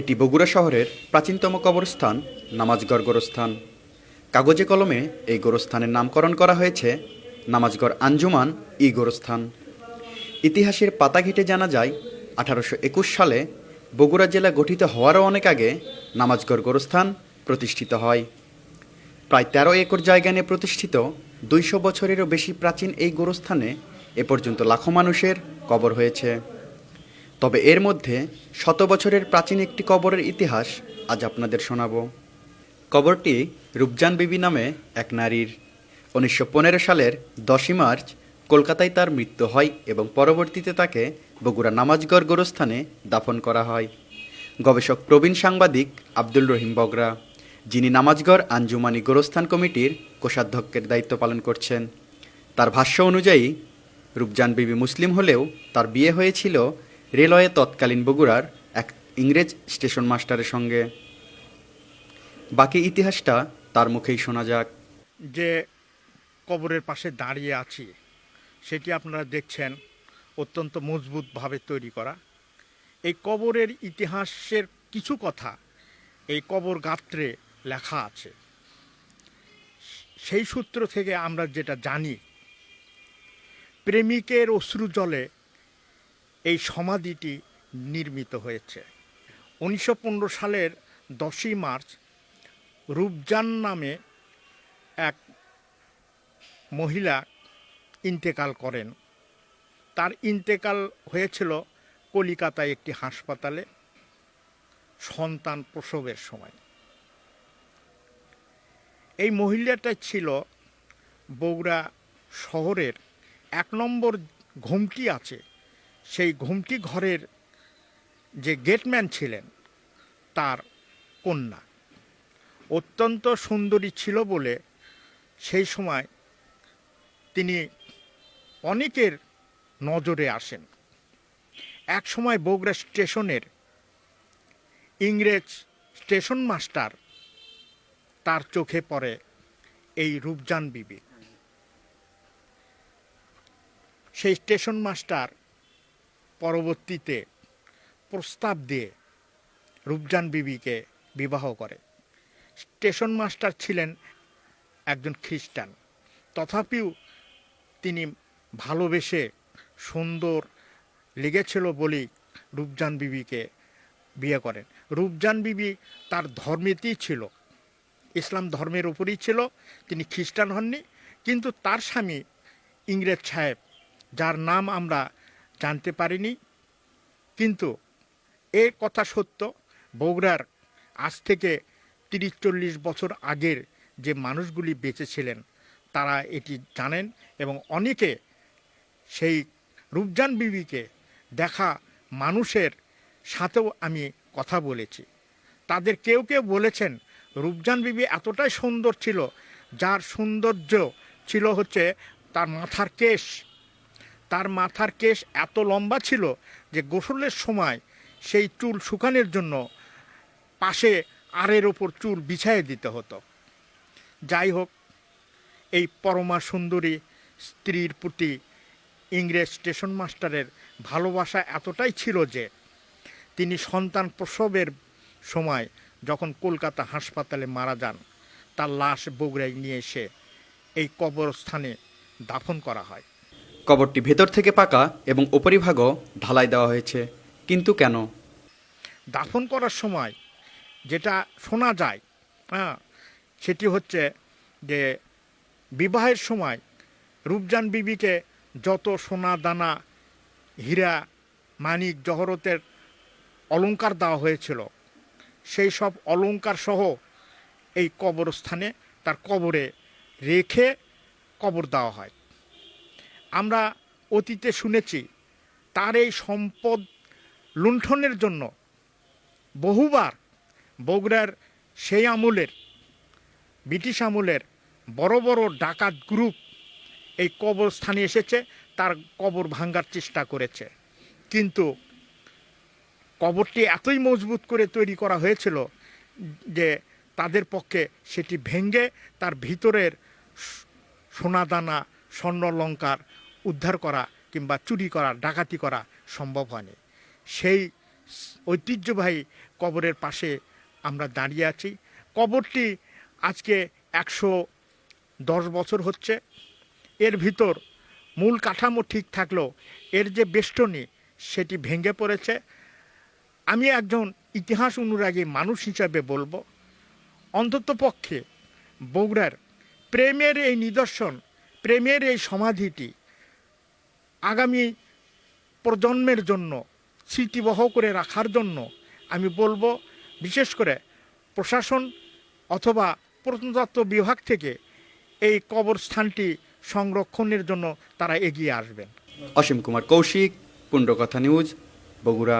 এটি বগুড়া শহরের প্রাচীনতম কবরস্থান নামাজগড় গোরস্থান। কাগজে কলমে এই গোরস্থানের নামকরণ করা হয়েছে নামাজগড় আঞ্জুমান ই গোরস্থান। ইতিহাসের পাতা ঘেটে জানা যায়, আঠারোশো একুশ সালে বগুড়া জেলা গঠিত হওয়ারও অনেক আগে নামাজগড় গোরস্থান প্রতিষ্ঠিত হয়। প্রায় তেরো একর জায়গা নিয়ে প্রতিষ্ঠিত দুইশো বছরেরও বেশি প্রাচীন এই গোরস্থানে এ পর্যন্ত লাখো মানুষের কবর হয়েছে। তবে এর মধ্যে শত বছরের প্রাচীন একটি কবরের ইতিহাস আজ আপনাদের শোনাব। কবরটি রূপজান বিবি নামে এক নারীর। উনিশশো পনেরো সালের দশই মার্চ কলকাতায় তার মৃত্যু হয় এবং পরবর্তীতে তাকে বগুড়া নামাজগড় গোরস্থানে দাফন করা হয়। গবেষক প্রবীণ সাংবাদিক আব্দুল রহিম বগরা, যিনি নামাজগড় আঞ্জুমানি গোরস্থান কমিটির কোষাধ্যক্ষের দায়িত্ব পালন করছেন। তার ভাষ্য অনুযায়ী, রূপজান বিবি মুসলিম হলেও তার বিয়ে হয়েছিল রেলওয়ে তৎকালীন বগুড়ার এক ইংরেজ স্টেশন মাস্টারের সঙ্গে। বাকি ইতিহাসটা তার মুখেই শোনা যাক। যে কবরের পাশে দাঁড়িয়ে আছি, সেটি আপনারা দেখছেন অত্যন্ত মজবুতভাবে তৈরি করা। এই কবরের ইতিহাসের কিছু কথা এই কবর গাত্রে লেখা আছে। সেই সূত্র থেকে আমরা যেটা জানি, প্রেমিকের অশ্রু জলে এই সমাধিটি নির্মিত হয়েছে। উনিশশো পনেরো সালের দশই মার্চ রূপজান নামে এক মহিলা ইন্তেকাল করেন। তার ইন্তেকাল হয়েছিল কলিকাতায় একটি হাসপাতালে সন্তান প্রসবের সময়। এই মহিলাটা ছিল বগুড়া শহরের এক নম্বর ঘুমটি আছে সেই ঘুমটি ঘরের যে গেটম্যান ছিলেন, তার কন্যা। অত্যন্ত সুন্দরী ছিল বলে সেই সময় তিনি অনেকের নজরে আসেন। এক সময় বগুড়া স্টেশনের ইংরেজ স্টেশন মাস্টার তার চোখে পড়ে এই রূপজান বিবি সেই স্টেশন মাস্টার পরবর্তীতে প্রস্তাব দিয়ে রূপজান বিবিকে বিবাহ করে। স্টেশন মাস্টার ছিলেন একজন খ্রিস্টান। তথাপিও তিনি ভালোবেসে সুন্দর লেগেছিল বলেই রূপজান বিবিকে বিয়ে করেন। রূপজান বিবি তার ধর্মেতেই ছিল। ইসলাম ধর্মের উপরই ছিল। তিনি খ্রিস্টান হননি। কিন্তু তার স্বামী ইংরেজ সাহেব, যার নাম আমরা জানতে পারিনি। কিন্তু এ কথা সত্য, বগুড়ার আজ থেকে তিরিশ চল্লিশ বছর আগের যে মানুষগুলি বেঁচেছিলেন তারা এটি জানেন এবং অনেকে সেই রূপজান বিবিকে দেখা মানুষের সাথেও আমি কথা বলেছি। তাদের কেউ কেউ বলেছেন, রূপজান বিবি এতটাই সুন্দর ছিল, যার সৌন্দর্য ছিল হচ্ছে তার মাথার কেশ। তার মাথার কেশ এত লম্বা ছিল যে গোসলের সময় সেই চুল শুকানোর জন্য পাশে আরের ওপর চুল বিছাইয়ে দিতে হতো। যাই হোক, এই পরমা সুন্দরী স্ত্রীর প্রতি ইংরেজ স্টেশন মাস্টারের ভালোবাসা এতটাই ছিল যে তিনি সন্তান প্রসবের সময় যখন কলকাতা হাসপাতালে মারা যান, তার লাশ বগুড়ায় নিয়ে এসে এই কবরস্থানে দাফন করা হয়। কবরটি ভেতর থেকে পাকা এবং উপরিভাগও ঢালাই দেওয়া হয়েছে। কিন্তু কেন? দাফন করার সময় যেটা শোনা যায় হ্যাঁ সেটি হচ্ছে যে বিবাহের সময় রূপজান বিবিকে যত সোনা দানা, হীরা, মানিক, জহরতের অলংকার দেওয়া হয়েছিল, সেই সব অলংকার সহ এই কবরস্থানে তার কবরে রেখে কবর দেওয়া হয়। আমরা অতীতে শুনেছি, তার এই সম্পদ লুণ্ঠনের জন্য বহুবার বগুড়ার সেই আমলের, ব্রিটিশ আমলের বড় বড় ডাকাত গ্রুপ এই কবরস্থানে এসেছে, তার কবর ভাঙ্গার চেষ্টা করেছে। কিন্তু কবরটি এতই মজবুত করে তৈরি করা হয়েছিল যে তাদের পক্ষে সেটি ভেঙ্গে তার ভিতরের সোনাদানা, স্বর্ণলঙ্কার উদ্ধার করা কিংবা চুরি করা, ডাকাতি করা সম্ভব হয়নি। সেই ঐতিহ্যবাহী কবরের পাশে আমরা দাঁড়িয়ে আছি। কবরটি আজকে একশো দশ বছর হচ্ছে। এর ভিতর মূল কাঠামো ঠিক থাকলেও এর যে বেষ্টনী সেটি ভেঙে পড়েছে। আমি একজন ইতিহাস অনুরাগী মানুষ হিসাবে বলব। অন্ততপক্ষে বগুড়ার প্রেমের এই নিদর্শন, প্রেমের এই সমাধিটি আগামী প্রজন্মের জন্য, স্মৃতিবহ করে রাখার জন্য আমি বলব, বিশেষ করে প্রশাসন অথবা প্রত্নতত্ত্ব বিভাগ থেকে এই কবরস্থানটি সংরক্ষণের জন্য তারা এগিয়ে আসবেন। অসীম কুমার কৌশিক পুণ্ডকথা নিউজ, বগুড়া।